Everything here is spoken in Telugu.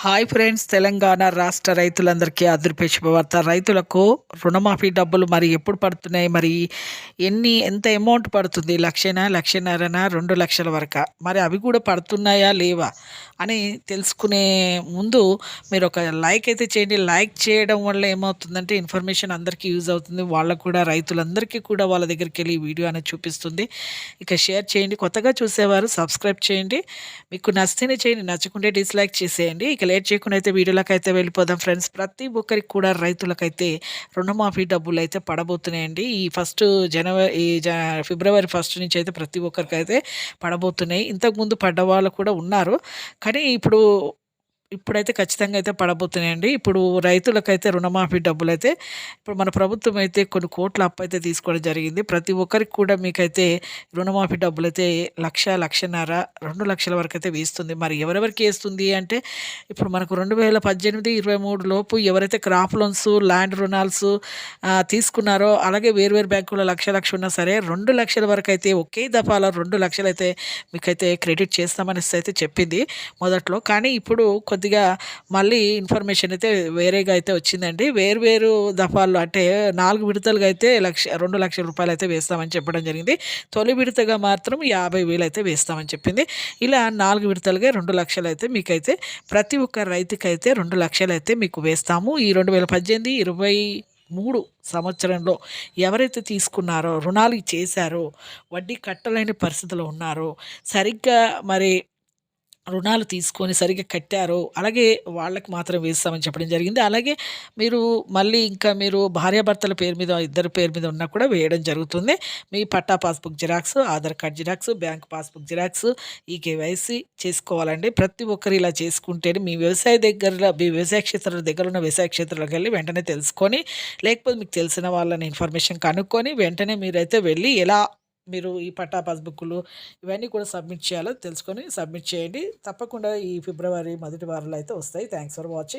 హాయ్ ఫ్రెండ్స్ తెలంగాణ రాష్ట్ర రైతులందరికీ అదిరిపే శుభవార్త. రైతులకు రుణమాఫీ డబ్బులు మరి ఎప్పుడు పడుతున్నాయి? మరి ఎన్ని ఎంత అమౌంట్ పడుతుంది? లక్షనా లక్షన్నరనా రెండు లక్షల వరకు? మరి అవి కూడా పడుతున్నాయా లేవా? అని తెలుసుకునే ముందు మీరు ఒక లైక్ అయితే చేయండి. లైక్ చేయడం వల్ల ఏమవుతుందంటే ఇన్ఫర్మేషన్ అందరికీ యూజ్ అవుతుంది. వాళ్ళకు కూడా రైతులందరికీ కూడా వాళ్ళ దగ్గరికి వెళ్ళి వీడియో అనేది చూపిస్తుంది. ఇక షేర్ చేయండి. కొత్తగా చూసేవారు సబ్స్క్రైబ్ చేయండి. మీకు నచ్చితేనే చేయండి. నచ్చకుంటే డిస్లైక్ చేసేయండి. ఇక లేట్ చేయకుండా అయితే వీడియోలకు అయితే వెళ్ళిపోదాం ఫ్రెండ్స్. ప్రతి ఒక్కరికి కూడా రైతులకైతే రుణమాఫీ డబ్బులు అయితే పడబోతున్నాయండి. ఈ ఫస్ట్ జనవరి ఈ జ ఫిబ్రవరి ఫస్ట్ నుంచి అయితే ప్రతి ఒక్కరికైతే పడబోతున్నాయి. ఇంతకుముందు పడ్డ వాళ్ళు కూడా ఉన్నారు. కానీ ఇప్పుడు ఇప్పుడైతే ఖచ్చితంగా అయితే పడబోతున్నాయండి. ఇప్పుడు రైతులకైతే రుణమాఫీ డబ్బులు అయితే ఇప్పుడు మన ప్రభుత్వం అయితే కొన్ని కోట్ల అప్పు అయితే తీసుకోవడం జరిగింది. ప్రతి ఒక్కరికి కూడా మీకైతే రుణమాఫీ డబ్బులు అయితే లక్ష లక్షన్నర రెండు లక్షల వరకు అయితే వేస్తుంది. మరి ఎవరెవరికి వేస్తుంది అంటే ఇప్పుడు మనకు రెండు వేల పద్దెనిమిది ఇరవై మూడు లోపు ఎవరైతే క్రాప్ లోన్స్ ల్యాండ్ రుణాల్స్ తీసుకున్నారో అలాగే వేరు వేరు బ్యాంకులో లక్ష లక్ష ఉన్నా సరే రెండు లక్షల వరకు అయితే ఒకే దఫాలో రెండు లక్షలు అయితే మీకైతే క్రెడిట్ చేస్తామని అయితే చెప్పింది మొదట్లో. కానీ ఇప్పుడు కొద్దిగా మళ్ళీ ఇన్ఫర్మేషన్ అయితే వేరేగా అయితే వచ్చిందండి. వేరు వేరు దఫాల్లో అంటే నాలుగు విడతలుగా అయితే లక్ష రెండు లక్షల రూపాయలు అయితే వేస్తామని చెప్పడం జరిగింది. తొలి విడతగా మాత్రం యాభై వేలు అయితే వేస్తామని చెప్పింది. ఇలా నాలుగు విడతలుగా రెండు లక్షలు అయితే మీకైతే ప్రతి ఒక్క రైతుకైతే రెండు లక్షలు అయితే మీకు వేస్తాము. ఈ రెండు వేల పద్దెనిమిది ఇరవై మూడు సంవత్సరంలో ఎవరైతే తీసుకున్నారో రుణాలు చేశారో వడ్డీ కట్టలేని పరిస్థితిలో ఉన్నారో సరిగ్గా మరి రుణాలు తీసుకొని సరిగ్గా కట్టారో అలాగే వాళ్ళకి మాత్రం వేస్తామని చెప్పడం జరిగింది. అలాగే మీరు మళ్ళీ ఇంకా మీరు భార్యాభర్తల పేరు మీద ఇద్దరు పేరు మీద ఉన్నా కూడా వేయడం జరుగుతుంది. మీ పట్టా passbook xerox Aadhaar card xerox bank passbook xerox e KYC చేసుకోవాలండి. ప్రతి ఒక్కరు ఇలా చేసుకుంటేనే మీ వ్యవసాయ దగ్గర మీ వ్యవసాయ క్షేత్రాల దగ్గర ఉన్న వ్యవసాయ క్షేత్రాలకు వెళ్ళి వెంటనే తెలుసుకొని లేకపోతే మీకు తెలిసిన వాళ్ళని ఇన్ఫర్మేషన్ కనుక్కొని వెంటనే మీరైతే వెళ్ళి ఎలా మీరు ఈ పట్టా పాస్బుక్లు ఇవన్నీ కూడా సబ్మిట్ చేయాలో తెలుసుకొని సబ్మిట్ చేయండి. తప్పకుండా ఈ ఫిబ్రవరి మొదటి వారంలో అయితే వస్తాయి. Thanks for watching